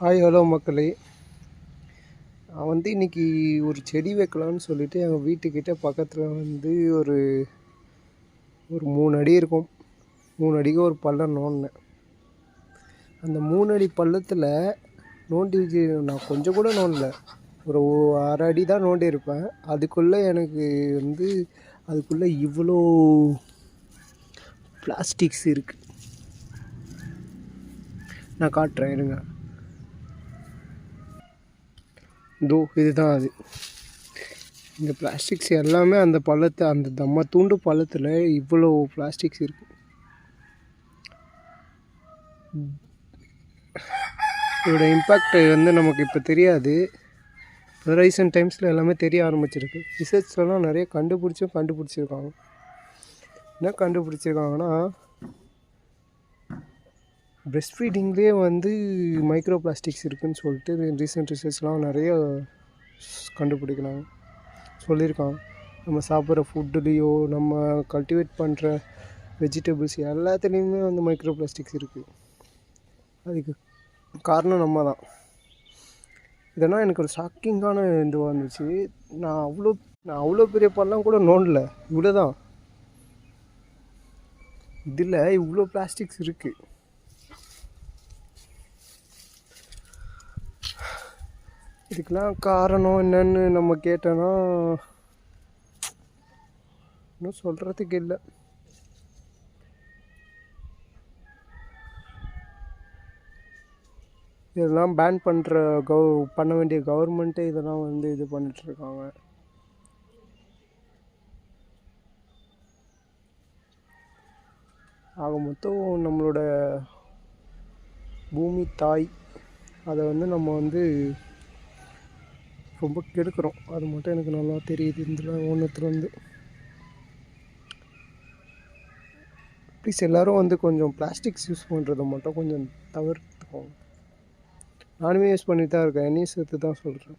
Hi hello மக்களே. நான் வந்து இன்னைக்கு ஒரு செடி வைக்கலான்னு சொல்லிவிட்டு எங்கள் வீட்டுக்கிட்ட பக்கத்தில் வந்து ஒரு ஒரு மூணு அடி இருக்கும். மூணு அடிக்கு ஒரு பள்ளம் நோண்டினேன். அந்த மூணு அடி பள்ளத்தில் நோண்டி நான் கொஞ்சம் கூட நோண்டல. ஒரு அரை அடி தான் நோண்டி இருப்பேன் அதுக்குள்ளே எனக்கு வந்து அதுக்குள்ளே இவ்வளோ பிளாஸ்டிக்ஸ் இருக்குது நான் காட்டுறேன் இருங்க. இதோ இதுதான் அது. இந்த பிளாஸ்டிக்ஸ் எல்லாமே அந்த பள்ளத்தை அந்த தம்ம தூண்டு பள்ளத்தில் இவ்வளோ பிளாஸ்டிக்ஸ் இருக்கு. இதோட இம்பேக்ட் வந்து நமக்கு இப்போ தெரியாது. ரீசன்ட் டைம்ஸில் எல்லாமே தெரிய ஆரம்பிச்சிருக்கு. ரிசர்ச்லலாம் நிறைய கண்டுபிடிச்சும் கண்டுபிடிச்சிருக்காங்க. என்ன கண்டுபிடிச்சிருக்காங்கன்னா பிரெஸ்ட் ஃபீடிங்லேயே வந்து மைக்ரோ பிளாஸ்டிக்ஸ் இருக்குதுன்னு சொல்லிட்டு ரீசெண்ட் ரிசர்ச்லாம் நிறைய கண்டுபிடிக்கிறாங்க. சொல்லியிருக்காங்க. நம்ம சாப்பிட்ற ஃபுட்டுலேயோ நம்ம கல்டிவேட் பண்ணுற வெஜிடபிள்ஸ் எல்லாத்துலேயுமே வந்து மைக்ரோ பிளாஸ்டிக்ஸ் இருக்குது அதுக்கு காரணம் நம்ம தான் இதெல்லாம் எனக்கு ஒரு ஷாக்கிங்கான இதுவாக இருந்துச்சு. நான் அவ்வளோ நான் அவ்வளோ பெரிய பள்ளம் கூட நோண்டல. இவ்வளோ தான் இதில் இவ்வளோ பிளாஸ்டிக்ஸ் இருக்குது இதுக்கெல்லாம் காரணம் என்னன்னு நம்ம கேட்டோன்னா இன்னும் சொல்கிறதுக்கு இல்லை. இதெல்லாம் பேன் பண்ணுற கவ் பண்ண வேண்டிய கவர்மெண்ட்டே இதெல்லாம் வந்து இது பண்ணிட்டுருக்காங்க. ஆக மொத்தம் நம்மளோட பூமி தாய் அதை வந்து நம்ம வந்து ரொம்ப கெடுக்கிறோம். அது மட்டும் எனக்கு நல்லா தெரியுது இதில் ஒன்றுத்துலேருந்து ப்ளீஸ் எல்லோரும் வந்து கொஞ்சம் பிளாஸ்டிக்ஸ் யூஸ் பண்ணுறதை மட்டும் கொஞ்சம் தவிர்த்துக்கோங்க. நானுமே யூஸ் பண்ணிட்டு தான் இருக்கேன். என்னையும் சேர்த்து தான் சொல்கிறேன்